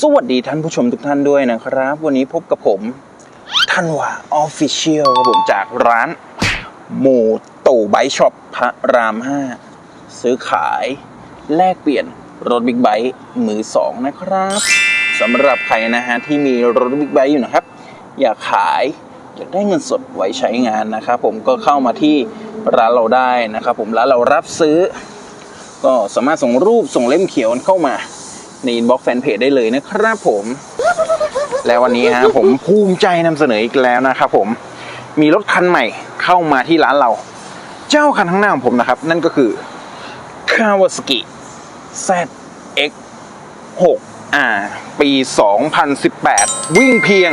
สวัสดีท่านผู้ชมทุกท่านด้วยนะครับ วันนี้พบกับผมท่านว่าออฟฟิเชียลครับผมจากร้านโมโตไบช็อปพระราม 5 ซื้อขายแลกเปลี่ยนรถบิ๊กไบค์มือสองนะครับสำหรับใครนะฮะที่มีรถบิ๊กไบค์อยู่นะครับ อยากขายอยากได้เงินสดไว้ใช้งานนะครับผมก็เข้ามาที่ร้านเราได้นะครับผมร้านเรารับซื้อ ก็สามารถส่งรูปส่งเล่มเขียวเข้ามา ในอินบ็อกซ์แฟนเพจได้เลยนะครับผม แล้ววันนี้ฮะผมภูมิใจนำเสนออีกแล้วนะครับผมมีรถคันใหม่เข้ามาที่ร้านเรา เจ้าคันข้างหน้าของผมนะครับ นั่นก็คือ Kawasaki ZX 6R ปี 2018 วิ่งเพียง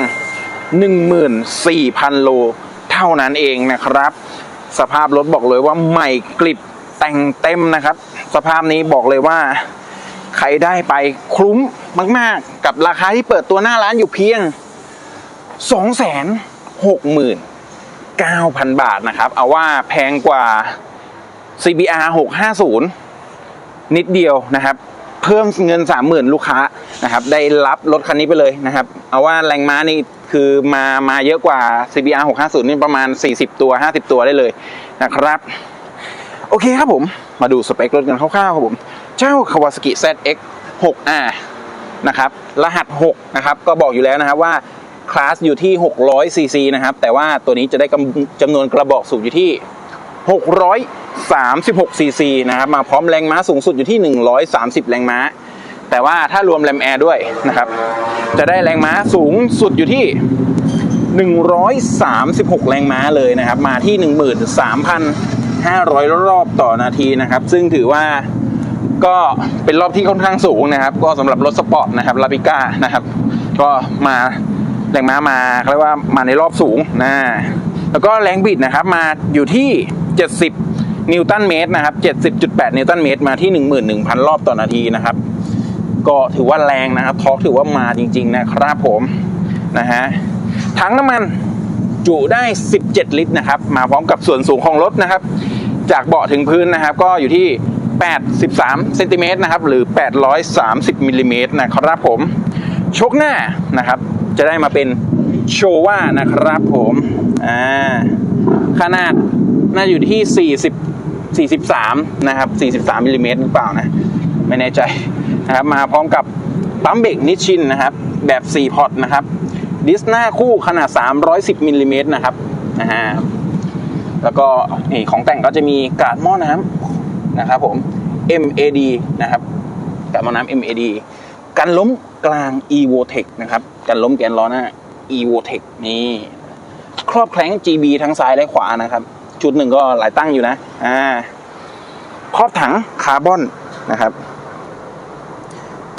14,000 โลเท่านั้นเองนะครับ สภาพรถบอกเลยว่าใหม่กลิบแต่งเต็มนะครับ สภาพนี้บอกเลยว่า ใครได้ไปคุ้มมาก ๆ กับราคาที่เปิดตัวหน้าร้านอยู่เพียง 269,000 บาทนะครับ เอาว่าแพงกว่า CBR 650 นิดเดียวนะครับ เพิ่มเงิน 30,000 ลูกค้านะครับ ได้รับรถคันนี้ไปเลยนะครับ เอาว่าแรงม้านี่คือมามาเยอะกว่า CBR 650 นี่ประมาณ 40 ตัว 50 ตัวได้เลยนะครับ โอเคครับผม มาดูสเปครถกันคร่าวๆครับผม เจ้า Kawasaki ZX 6R นะครับ รหัส 6 นะครับ ก็บอกอยู่แล้วนะครับว่า คลาสอยู่ที่ 600 ซีซีนะครับ แต่ว่าตัวนี้จะได้จำนวนกระบอกสูบอยู่ที่ 636 ซีซีนะครับ มาพร้อมแรงม้าสูงสุดอยู่ที่ 130 แรงม้า แต่ว่าถ้ารวมแรมแอร์ด้วยนะครับ จะได้แรงม้าสูงสุดอยู่ที่136 แรงม้าเลยนะครับ มาที่ 13,500 รอบต่อนาทีนะครับ ซึ่งถือว่า ก็เป็นรอบที่ค่อนข้างสูงนะครับ ก็สำหรับรถสปอร์ตนะครับลาบิก้านะครับ ก็มาแรงม้ามาเขาเรียกว่ามาในรอบสูงนะแล้วก็แรงบิดนะครับมาอยู่ที่ 70 นิวตันเมตรนะครับ70.8 นิวตันเมตรมาที่ 11,000 รอบต่อนาทีนะครับ ก็ถือว่าแรงนะครับทอร์กถือว่ามาจริง ๆ นะครับผมนะฮะถังน้ำมันจุได้ 17 ลิตรนะครับ มาพร้อมกับส่วนสูงของรถนะครับ จากเบาะถึงพื้นนะครับ ก็อยู่ที่ 83เซนติเมตรนะครับหรือ 830มิลลิเมตรนะครับผมชกหน้านะครับ จะได้มาเป็นโชว่านะครับผมอ่าขนาดน่าอยู่ที่ 40 43 นะครับ 43มิลลิเมตรหรือเปล่านะ ไม่แน่ใจนะครับ มาพร้อมกับปั๊มเบรกนิชินนะครับ แบบ 4 พอร์ตนะครับ ดิสหน้าคู่ขนาด 310มิลลิเมตรนะครับนะฮะแล้วก็นี่ของแต่งก็จะมีกาดหม้อน้ำ นะครับผม MAD นะครับกาดหม้อน้ำ MAD กันล้มกลาง EvoTech นะครับ กันล้มแกนล้อหน้า EvoTech นี่ครอบแคล้ง GB ทั้งซ้ายและขวานะครับ ชุดหนึ่งก็หลายตั้งอยู่นะ อ่า ครอบถังคาร์บอนนะครับ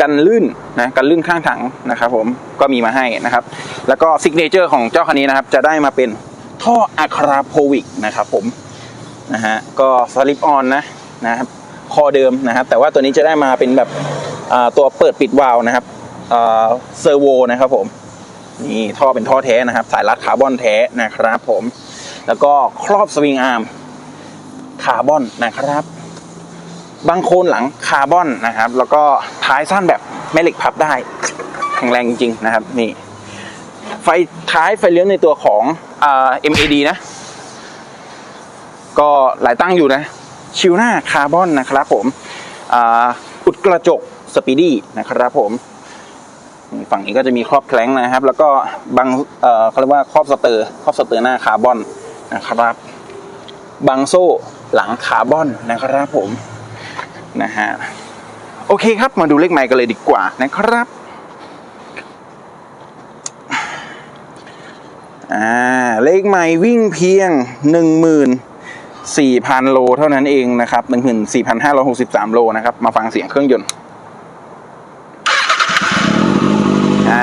กันลื่นนะ กันลื่นข้างถังนะครับผม ก็มีมาให้นะครับ แล้วก็ซิกเนเจอร์ของเจ้าคันนี้นะครับ จะได้มาเป็นท่ออะคราโพวิกนะครับผม นะฮะ ก็สลิปออนนะ นะครับคอเดิมนะครับ แต่ว่าตัวนี้จะได้มาเป็นแบบตัวเปิดปิดวาล์วนะครับเซอร์โวนะครับผมนี่ท่อเป็นท่อแท้นะครับ สายรัดคาร์บอนแท้นะครับผม แล้วก็ครอบสวิงอาร์มคาร์บอนนะครับบางโคนหลังคาร์บอนนะครับ แล้วก็ท้ายสั้นแบบแม่เหล็กพับได้แข็งแรงจริงๆนะครับนี่ ไฟท้ายไฟเลี้ยวในตัวของอ่า MAD นะ ก็หลายตั้งอยู่นะ ชิวหน้าคาร์บอนนะครับผมอุดกระจกสปีดี้นะครับผมฝั่งนี้ก็จะมีครอบแคล้งนะครับ แล้วก็บางเขาเรียกว่าครอบสเตอร์ครอบสเตอร์หน้าคาร์บอนนะครับบางโซ่หลังคาร์บอนนะครับผมนะฮะโอเคครับมาดูเลขไมค์กันเลยดีกว่านะครับอ่าเลขไมค์วิ่งเพียงหนึ่งหมื่ นสี่พันโลเท่านั้นเองนะครับหนึ่งหมื่นสี่พันห้าร้อยหกสิบสามโลนะครับ มาฟังเสียงเครื่องยนต์อ่า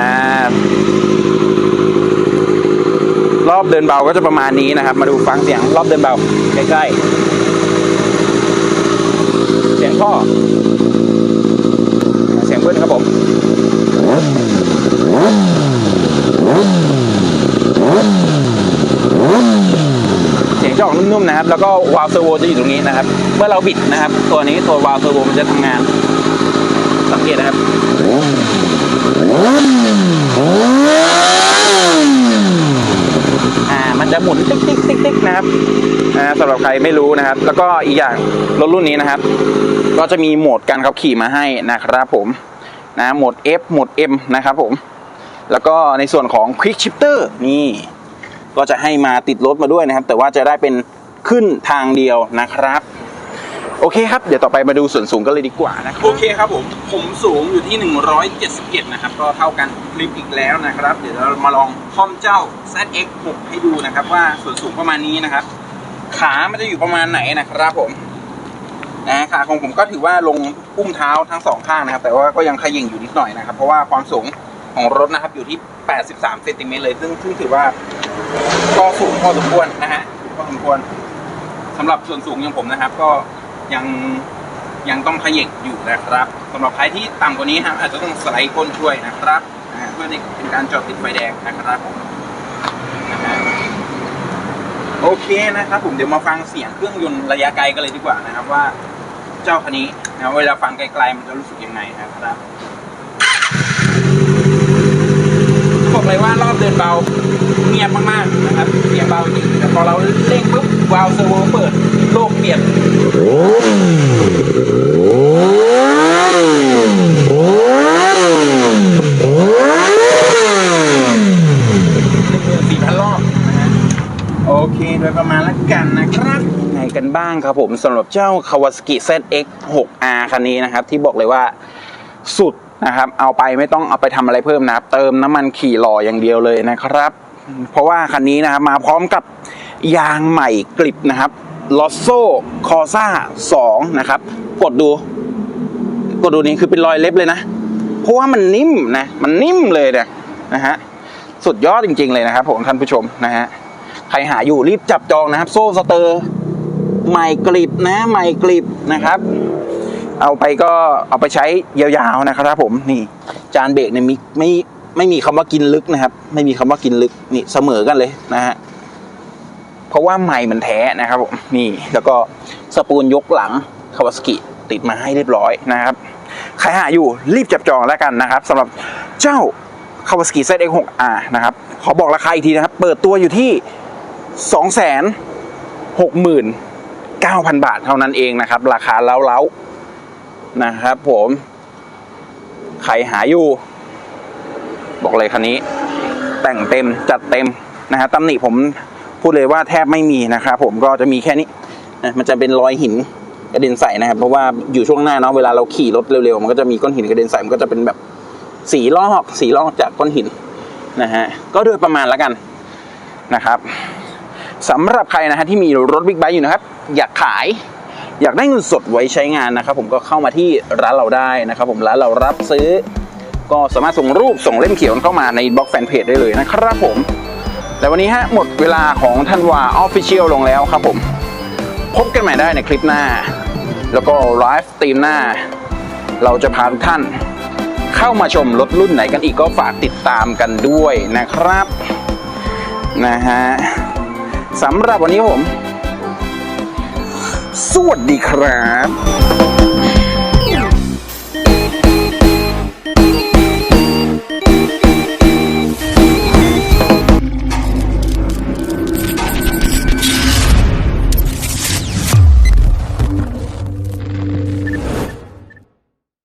รอบเดินเบาก็จะประมาณนี้นะครับ มาดูฟังเสียงรอบเดินเบาใกล้ๆ เสียงท่อ เสียงเบิ้ลครับผม แล้วก็วาล์วเซอร์โวจะอยู่ตรงนี้นะครับ เมื่อเราบิดนะครับ ตัวนี้ตัววาล์วเซอร์โวมันจะทำงาน สังเกตนะครับ อ่า มันจะหมุนติ๊กติ๊กติ๊กติ๊กนะครับนะสำหรับใครไม่รู้นะครับ แล้วก็อีกอย่างรถรุ่นนี้นะครับ ก็จะมีโหมดการขับขี่มาให้นะครับผมนะโหมด F โหมด M นะครับผม แล้วก็ในส่วนของ Quick Shifter นี่ก็จะให้มาติดรถมาด้วยนะครับ แต่ว่าจะได้เป็น ขึ้นทางเดียวนะครับโอเคครับ เดี๋ยวต่อไปมาดูส่วนสูงกันเลยดีกว่านะครับ โอเคครับผม ผมสูงอยู่ที่ 177นะครับ ก็เท่ากันคลิปอีกแล้วนะครับ เดี๋ยวเรามาลองคอมเจ้า ZX6 ให้ดูนะครับ ว่าส่วนสูงประมาณนี้นะครับ ขามันจะอยู่ประมาณไหนนะครับผม นะขาของผมก็ถือว่าลงอุ้มเท้าทั้งสองข้างนะครับ แต่ว่าก็ยังขย่งอยู่นิดหน่อยนะครับ เพราะว่าความสูงของรถนะครับอยู่ที่ 83เซนติเมตรเลย ซึ่งซึ่งถือว่าก็สูงพอสมควรนะฮะพอสมควร สำหรับส่วนสูงอย่างผมนะครับ ก็ยังยังต้องขย่งอยู่นะครับสำหรับใครที่ต่ำกว่านี้ครับอาจจะต้องสไลด์ก้นช่วยนะครับเพื่อในเป็นการจอดติดไฟแดงนะครับผมนะฮะโอเคนะครับผมเดี๋ยวมาฟังเสียงเครื่องยนต์ระยะไกลกันเลยดีกว่านะครับว่า เจ้าคันนี้นะเวลาฟังไกลๆมันจะรู้สึกยังไงนะครับบอกเลยว่ารอบเดินเบาเงียบมากๆนะครับเสียงเบาจริงแต่พอเราเร่งปุ๊บ วาล์วเซอร์โวเปิดโลกเปลี่ยนสี่พันรอบนะฮะโอเคโดยประมาณละกันนะครับไงกันบ้างครับผมสำหรับเจ้า Kawasaki ZX 6R คันนี้นะครับ ที่บอกเลยว่าสุดนะครับ เอาไปไม่ต้องเอาไปทำอะไรเพิ่มนะครับ เติมน้ำมันขี่หล่ออย่างเดียวเลยนะครับ เพราะว่าคันนี้นะครับมาพร้อมกับ ยางใหม่กริบนะครับ Losso Corsa 2นะครับ กดดู กดดูนี่คือเป็นรอยเล็บเลยนะ เพราะว่ามันนิ่มนะ มันนิ่มเลยเนี่ยนะฮะ สุดยอดจริง ๆ เลยนะครับผมท่านผู้ชมนะฮะ ใครหาอยู่รีบจับจองนะครับ โซ่สเตอร์ใหม่กริบนะ ใหม่กริบนะครับ เอาไปก็เอาไปใช้ยาวๆนะครับผม นี่ จานเบรกเนี่ยมีไม่ไม่มีคำว่ากินลึกนะครับ ไม่มีคำว่ากินลึก นี่เสมอกันเลยนะฮะ เพราะว่าใหม่มันแท้นะครับนี่แล้วก็สปูนยกหลังคาวาสกิติดมาให้เรียบร้อยนะครับใครหาอยู่รีบจับจองแล้วกันนะครับสำหรับเจ้า Kawasaki ZX6R นะครับขอบอกราคาอีกทีนะครับ เปิดตัวอยู่ที่ 269,000 บาทเท่านั้นเองนะครับ ราคาเล้าๆนะครับผมใครหาอยู่ บอกเลยคันนี้ แต่งเต็มจัดเต็มนะฮะตำหนิผม พูดเลยว่าแทบไม่มีนะครับผมก็จะมีแค่นี้นะมันจะเป็นรอยหินกระเด็นใส่นะครับ เพราะว่าอยู่ช่วงหน้าเนาะเวลาเราขี่รถเร็วๆ มันก็จะมีก้อนหินกระเด็นใส่มันก็จะเป็นแบบสีลอกสีลอกจากก้อนหินนะฮะก็โดยประมาณแล้วกันนะครับสำหรับใครนะฮะที่มีรถบิ๊กไบค์อยู่นะครับ อยากขายอยากได้เงินสดไว้ใช้งานนะครับ ผมก็เข้ามาที่ร้านเราได้นะครับ ผมร้านเรารับซื้อ ก็สามารถส่งรูปส่งเล่มเขียวเข้ามาในบล็อกแฟนเพจได้เลยนะครับผม แต่วันนี้ฮะหมดเวลาของทันวาออฟฟิเชียลลงแล้วครับผม พบกันใหม่ได้ในคลิปหน้า แล้วก็ไลฟ์สตรีมหน้า เราจะพาทุกท่าน เข้ามาชมรถรุ่นไหนกันอีกก็ฝากติดตามกันด้วยนะครับนะฮะสำหรับวันนี้ผม สวัสดีครับ